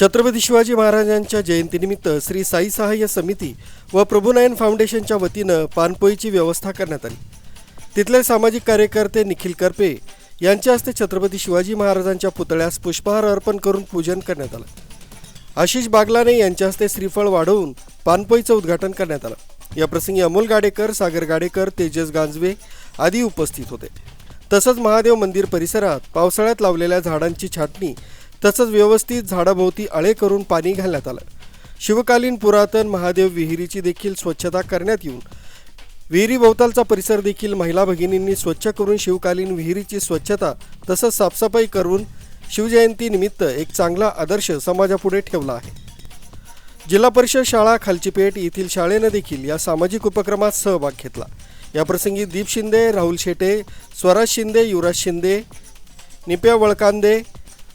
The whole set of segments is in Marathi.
छत्रपती शिवाजी महाराजांच्या जयंतीनिमित्त श्री साई सहाय्य समिती व प्रभुनायन फाउंडेशनच्या वतीनं पानपोईची व्यवस्था करण्यात आली. तिथले सामाजिक कार्यकर्ते निखिल करपे यांच्या हस्ते छत्रपती शिवाजी महाराजांच्या पुतळ्यास पुष्पहार अर्पण करून पूजन करण्यात आलं. आशिष बागलाने यांच्या हस्ते श्रीफळ वाढवून पानपोईचं उद्घाटन करण्यात आलं. या प्रसंगी अमोल गाडेकर सागर गाडेकर तेजस गांजवे आदी उपस्थित होते. तसंच महादेव मंदिर परिसरात पावसाळ्यात लावलेल्या झाडांची छाटणी तसंच व्यवस्थित झाडाभोवती आळे करून पाणी घालण्यात आलं. शिवकालीन पुरातन महादेव विहिरीची देखील स्वच्छता करण्यात येऊन विहिरी भोवतालचा परिसर देखील महिला भगिनींनी स्वच्छ करून शिवकालीन विहिरीची स्वच्छता तसंच साफसफाई करून शिवजयंतीनिमित्त एक चांगला आदर्श समाजापुढे ठेवला आहे. जिल्हा परिषद शाळा खालचीपेठ येथील शाळेनं देखील या सामाजिक उपक्रमात सहभाग घेतला. या प्रसंगी दीप शिंदे राहुल शेटे स्वराज शिंदे युवराज शिंदे निप्या वळकांदे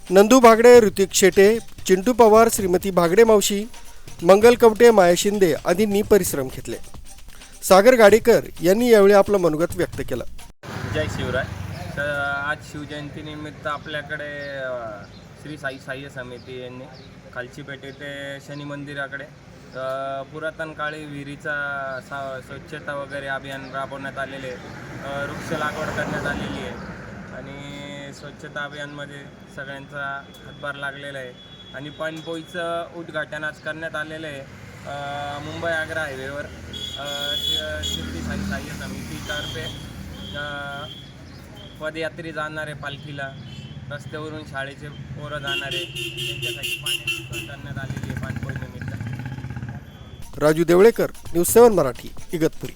नंदू भागडे ऋतिक शेटे चिंटू पवार श्रीमती भागडे मावशी मंगल कवटे माया शिंदे आदींनी परिश्रम घेतले. सागर गाडेकर यांनी यावेळी आपलं मनोगत व्यक्त केलं. जय शिवराय. तर आज शिवजयंतीनिमित्त आपल्याकडे श्री साई साह्य समिती यांनी खालची पेठ येथे शनी मंदिराकडे पुरातन काळी विहिरीचा सा स्वच्छता वगैरे अभियान राबवण्यात आलेले आहे. वृक्ष लागवड करण्यात आलेली आहे. आणि स्वच्छता अभियानमध्ये सगळ्यांचा हातभार लागलेला आहे. आणि पाणपोईचं उद्घाटन आज करण्यात आलेलं आहे मुंबई आग्रा हायवेवर श्री शिर्डी साई साह्य समितीतर्फे पदयात्री जाणारे पालखीला. रस्त्यावरून शाळेचे पोरं जाणारे. त्यांच्यासाठी पाण्याची सोय करण्यात आलेली आहे पाणपोई निमित्त. Raju Devlekar news seven Marathi Igatpuri.